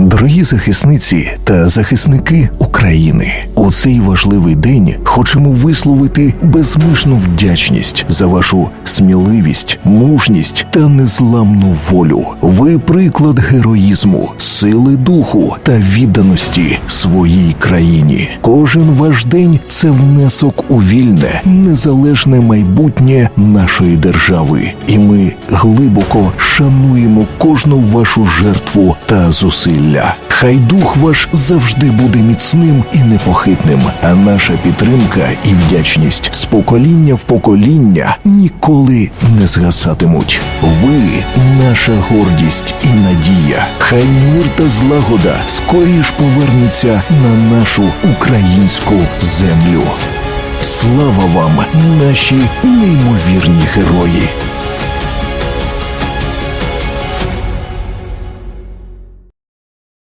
Дорогі захисниці та захисники України, у цей важливий день хочемо висловити безмежну вдячність за вашу сміливість, мужність та незламну волю. Ви приклад героїзму, сили духу та відданості своїй країні. Кожен ваш день це внесок у вільне, незалежне майбутнє нашої держави, і ми глибоко шануємо кожну вашу жертву та зусилля. Хай дух ваш завжди буде міцним і непохитним, а наша підтримка і вдячність з покоління в покоління ніколи не згасатимуть. Ви наша гордість і надія. Хай мир та злагода скоріш повернуться на нашу українську землю. Слава вам, наші неймовірні герої!